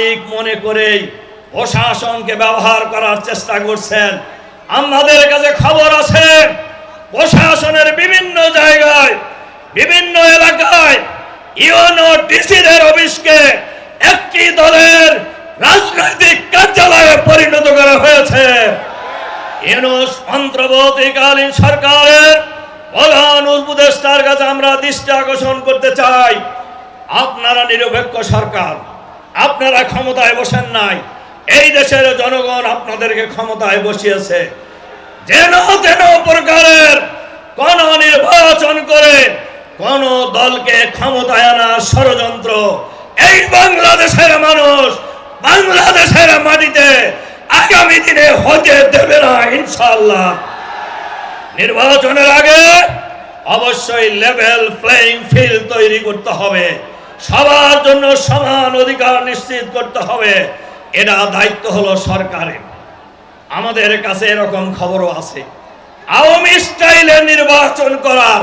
ঠিক মনে করেই প্রশাসনকে ব্যবহার করার চেষ্টা করছেন। আমাদের কাছে খবর আছে, প্রশাসনের বিভিন্ন জায়গায়, বিভিন্ন এলাকায় ইউনো ডিসিদের অফিসকে একটি দলের রাজনৈতিক কার্যালয়ে পরিণত করা হয়েছে। ইউনুস অন্তর্বর্তীকালীন সরকারের প্রধান উপদেষ্টার কাছে আমরা দৃষ্টি আকর্ষণ করতে চাই। আপনারা নিরপেক্ষ সরকার। আপনারা ক্ষমতায় বসেন নাই। এই দেশের জনগণ আপনাদেরকে ক্ষমতায় বসিয়েছে। যেন তেন প্রকারের কোন নির্বাচন করে কোন দলকে ক্ষমতায় আনার ষড়যন্ত্র, এই বাংলাদেশের মানুষ বাংলাদেশের মাটিতে আগামী দিনে হতে দেবে না ইনশাল্লাহ নির্বাচনের আগে অবশ্যই লেভেল প্লেইং ফিল্ড তৈরি করতে হবে। সবার জন্য সমান অধিকার নিশ্চিত করতে হবে। এটা দায়িত্ব হলো সরকারের। আমাদের কাছে এরকম খবরও আছে। আওয়ামী স্টাইলে নির্বাচন করার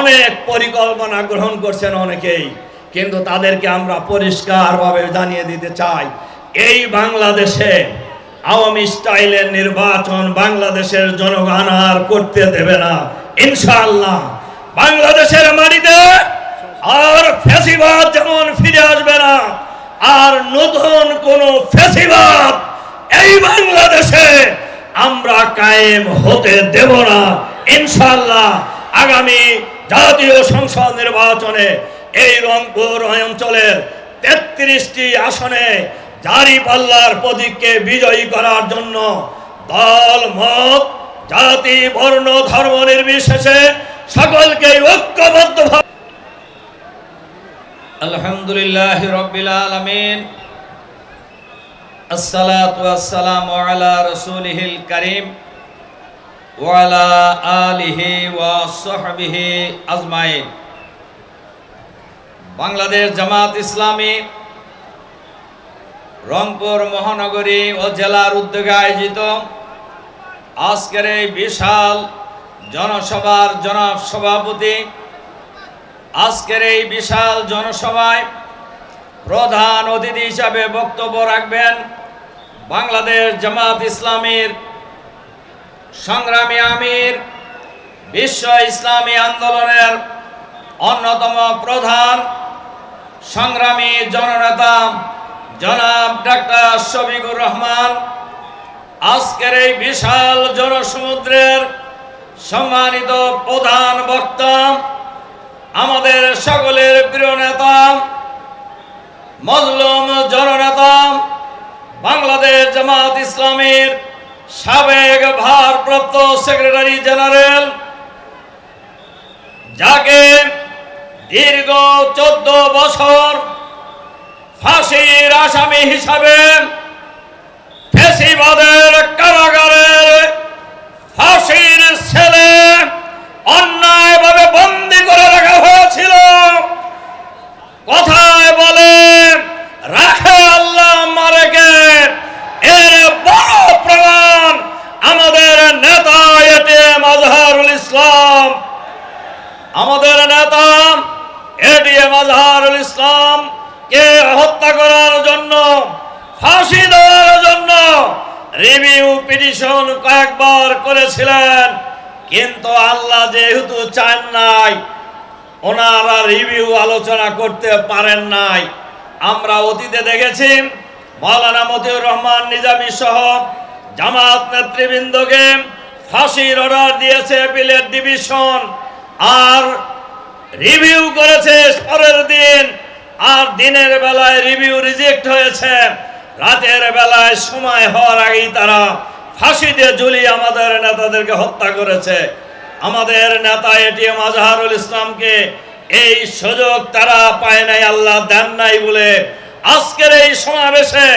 অনেক পরিকল্পনা গ্রহণ করছেন অনেকেই। কিন্তু তাদেরকে আমরা পরিষ্কারভাবে জানিয়ে দিতে চাই, এই বাংলাদেশে আওয়ামী স্টাইলের নির্বাচন বাংলাদেশের জনগণ আর করতে দেবে না। ইনশাআল্লাহ। বাংলাদেশের মাটিতে আর ফেসিবাদ যেমন ফিরে আসবে না, আর নতুন কোন ফেসিবাদ এই বাংলাদেশে আমরা কায়েম হতে দেব না। ইনশাল্লাহ আগামী জাতীয় সংসদ নির্বাচনে এই রংপুর অঞ্চলের তেত্রিশটি আসনে জারি পাল্লার প্রতীককে বিজয়ী করার জন্য দল, মত, জাতি, বর্ণ, ধর্ম নির্বিশেষে সকলকে ঐক্যবদ্ধ আলহামদুলিল্লাহ কারীম আলিহি আজমাইন। বাংলাদেশ জামাত ইসলামী রংপুর মহানগরী ও জেলার উদ্যোগে আয়োজিত আজকের এই বিশাল জনসভার জনাব সভাপতি আজকের এই বিশাল জনসভায় প্রধান অতিথি হিসাবে বক্তব্য রাখবেন বাংলাদেশ জামাত ইসলামীর সংগ্রামী আমির, বিশ্ব ইসলামী আন্দোলনের অন্যতম প্রধান সংগ্রামী জননেতা জনাব ডাক্তার শফিকুর রহমান। আজকের এই বিশাল জনসমুদ্রের সম্মানিত প্রধান বক্তা আমাদের সকলের প্রিয় নেতা, মজলুম জননেতা, বাংলাদেশ জামাত ইসলামের সাবেক ভারপ্রাপ্ত সেক্রেটারি জেনারেল, যাকে দীর্ঘ চোদ্দ বছর ফাঁসির আসামি হিসাবে ফেসিবাদের কারাগারের কথায় বলে রাখে আল্লাহ মারেকে এর বড় প্রমাণ আমাদের নেতা এটিএম আজহারুল ইসলাম। আমাদের নেতা এটিএম আজহারুল ইসলাম কে হত্যা করার জন্য, ফাঁসি দেওয়ার জন্য রিভিউ পিটিশন কয়েকবার করেছিলেন, কিন্তু আল্লাহ যেহেতু চান নাই ওনারা রিভিউ আলোচনা করতে পারেন নাই। আমরা অতীতে দেখেছি মৌলানা মতিউর রহমান নিজামী সহ জামাত নেতৃবৃন্দকে ফাঁসির অর্ডার দিয়েছে বিলের ডিভিশন, আর রিভিউ করেছে পরের দিন, আর দিনের বেলায় রিভিউ রিজেক্ট হয়েছে। রাতের বেলায় সময় হওয়ার আগেই তারা ফাঁসিতে ঝুলিয়ে আমাদের নেতাদেরকে হত্যা করেছে। আমাদের নেতা এটিএম আজহারুল ইসলামকে এই সুযোগ তারা পায় নাই, আল্লাহ দেন নাই বলে আজকের এই সমাবেশে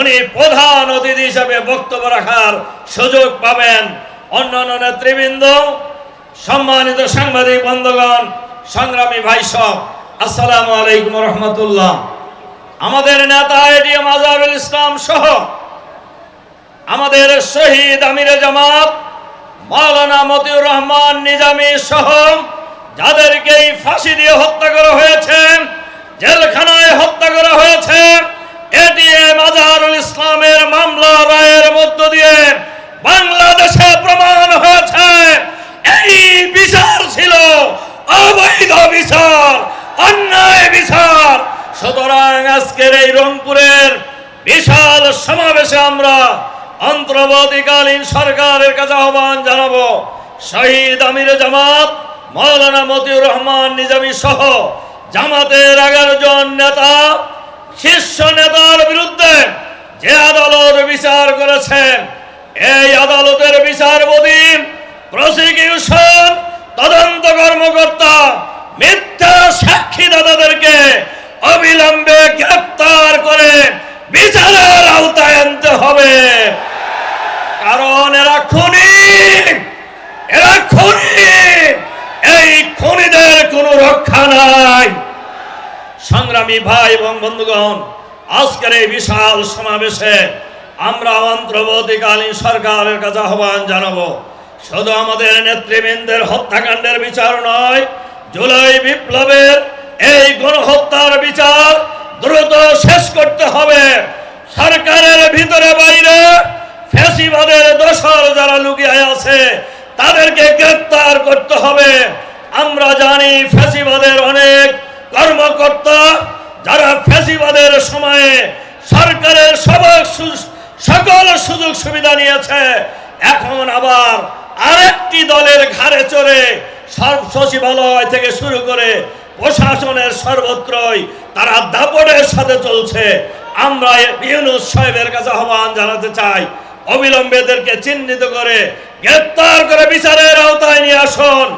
উনি প্রধান অতিথি হিসাবে বক্তব্য রাখার সুযোগ পাবেন অন্যান্য নেতৃবৃন্দ, সম্মানিত সাংবাদিক বন্ধুগণ, সংগ্রামী ভাই সব, আসসালামু আলাইকুম রহমতুল্লাহ। আমাদের নেতা এটিএম আজহারুল ইসলাম সহ আমাদের শহীদ আমিরে জামাত মাওলানা মতিউর রহমান নিজামি সহ যাদেরকে এই ফাঁসি দিয়ে হত্যা করা হয়েছে, জেলখানায় হত্যা করা হয়েছে, এটিএম আজহারুল ইসলামের মামলা রায়ের মধ্য দিয়ে বাংলাদেশে প্রমাণ হয়েছে এই বিচার ছিল অবৈধ বিচার অন্যায় বিচার সুতরাং আজকের এই রংপুরের বিশাল সমাবেশে আমরা অন্তর্বর্তীকালীন সরকারের কাছে আহ্বান জানাব। শহীদ আমির জামাত মৌলানা মতিউর রহমান নিজামী সহ জামাতের এগারো জন নেতা, শীর্ষ নেতার বিরুদ্ধে যে আদালত বিচার করেছেন, এই আদালতের বিচারপতি, প্রসিকিউশন, তদন্ত কর্মকর্তা, মিথ্যা সাক্ষী দাদাদেরকে অবিলম্বে গ্রেপ্তার করে বিচারের আওতায় আনতে হবে। কারণ এরা খুনি। এরা খুনি। এই খুনিদের কোনো রক্ষা নাই। সংগ্রামী ভাই এবং বন্ধুগণ, আজকের এই বিশাল সমাবেশে আমরা অন্তর্বর্তীকালীন সরকারের কাছে আহ্বান জানাব। শুধু আমাদের নেতৃবৃন্দের হত্যাকাণ্ডের বিচার নয়, জুলাই বিপ্লবের এই গণহত্যার বিচার দ্রুত শেষ করতে হবে। সরকারের ভিতরে বাইরে ফ্যাসিবাদের দোষর যারা লুকিয়ে আছে, তাদেরকে গ্রেপ্তার করতে হবে। আমরা জানি ফ্যাসিবাদের অনেক কর্মকর্তা যারা ফ্যাসিবাদের সময়ে সরকারের সবার সকল সুযোগ সুবিধা নিয়েছে। এখন আবার আরেকটি দলের ঘাড়ে চড়ে সব সচিবালয় থেকে শুরু করে প্রশাসনের সর্বত্রই তারা দাপটের সাথে চলছে। আমরা ইউনুস সাহেবের কাছে আহ্বান জানাতে চাই অবিলম্বে এদেরকে চিহ্নিত করে গ্রেপ্তার করে বিচারের আওতায় নিয়ে আসুন।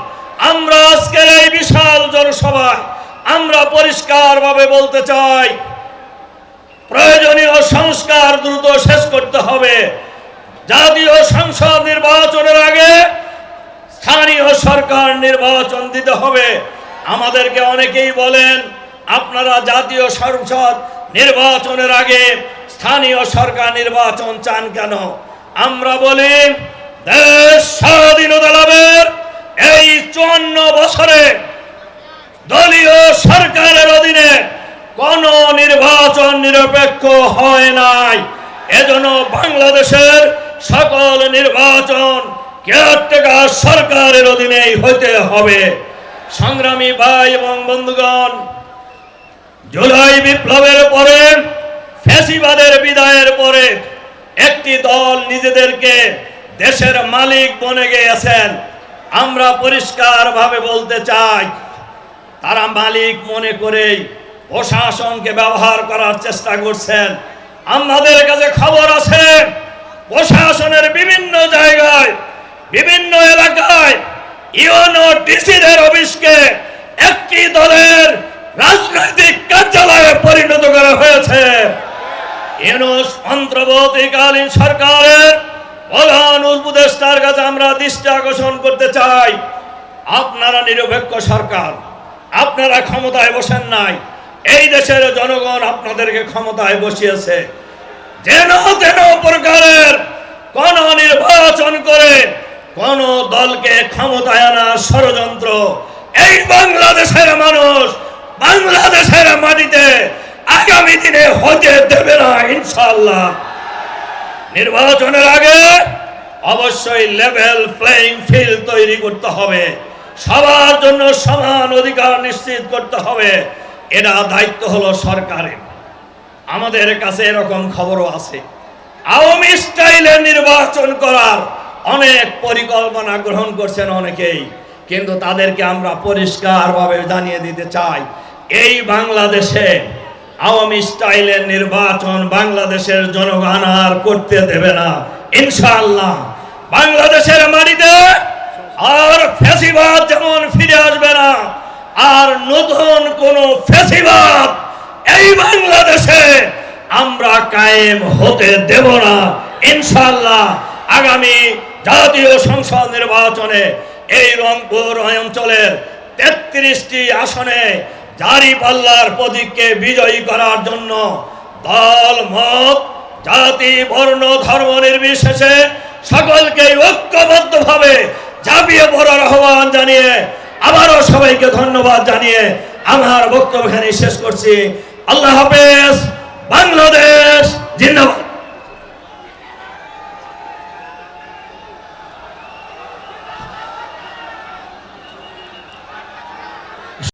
আমরা আজকের এই বিশাল জনসভায় আমরা পরিষ্কারভাবে বলতে চাই, প্রয়োজনীয় সংস্কার দ্রুত শেষ করতে হবে। জাতীয় সংসদ নির্বাচনের আগে স্থানীয় সরকার নির্বাচন দিতে হবে। আমাদেরকে অনেকেই বলেন, আপনারা জাতীয় সংসদ নির্বাচনের আগে স্থানীয় সরকার নির্বাচন চান কেন? আমরা বলি, দেশ স্বাধীনতা লাভের এই চুয়ান্ন বছরে দলীয় সরকারের অধীনে কোন নির্বাচন নিরপেক্ষ হয় নাই। এজন্য বাংলাদেশের সকল নির্বাচন কেয়ারটেকার সরকারের অধীনেই হইতে হবে। সংগ্রামী ভাই এবং বন্ধুগণ, জুলাই বিপ্লবের পরে ফ্যাসিবাদের বিদায়ের পরে একটি দল নিজেদেরকে দেশের মালিক বনে গিয়েছেন। আমরা পরিষ্কারভাবে বলতে চাই, তারা মালিক মনে করেই প্রশাসনকে ব্যবহার করার চেষ্টা করছেন। আমাদের কাছে খবর আছে, প্রশাসনের বিভিন্ন জায়গায়, বিভিন্ন এলাকায় ইউনো ডিসিদের অফিসকে একটি দলের রাজনৈতিক কার্যালয়ে পরিণত করা হয়েছে। ইউনুস অন্তর্বর্তীকালীন সরকারের প্রধান উপদেষ্টার কাছে আমরা দৃষ্টি আকর্ষণ করতে চাই। আপনারা নিরপেক্ষ সরকার। আপনারা ক্ষমতায় বসেন নাই। এই দেশের জনগণ আপনাদেরকে ক্ষমতায় বসিয়েছে। যেন তেন প্রকারের কোন নির্বাচন করে কোন দলকে ক্ষমতায় আনার ষড়যন্ত্র। এই বাংলাদেশের মানুষ বাংলাদেশের মাটিতে আগামী দিনে হতে দেবে না ইনশাল্লাহ নির্বাচনের আগে অবশ্যই লেভেল প্লেইং ফিল্ড তৈরি করতে হবে। সবার জন্য সমান অধিকার নিশ্চিত করতে হবে। এটা দায়িত্ব হলো সরকারের। আমাদের কাছে এরকম খবরও আছে। আওয়ামী স্টাইলে নির্বাচন করার অনেক পরিকল্পনা গ্রহণ করছেন অনেকেই। কিন্তু তাদেরকে আমরা পরিষ্কারভাবে জানিয়ে দিতে চাই, এই বাংলাদেশে আওয়ামী স্টাইলের নির্বাচন বাংলাদেশের জনগণ আর করতে দেবে না। ইনশাআল্লাহ। বাংলাদেশের মাটিতে আর ফেসিবাদ যেমন ফিরে আসবে না, আর নতুন কোন ফেসিবাদ এই বাংলাদেশে আমরা কায়েম হতে দেব না। ইনশাআল্লাহ, আগামী জাতীয় সংসদ নির্বাচনে এই রংপুর অঞ্চলের তেত্রিশটি আসনে জারি পাল্লার প্রতীককে বিজয়ী করার জন্য দল, মত, জাতি, বর্ণ, ধর্ম নির্বিশেষে সকলকে ঐক্যবদ্ধভাবে ঝাঁপিয়ে পড়ার আহ্বান জানিয়ে আবারও সবাইকে ধন্যবাদ জানিয়ে আমার বক্তব্য শেষ করছি। আল্লাহ হাফেজ, বাংলাদেশ, জিন্দাবাদ।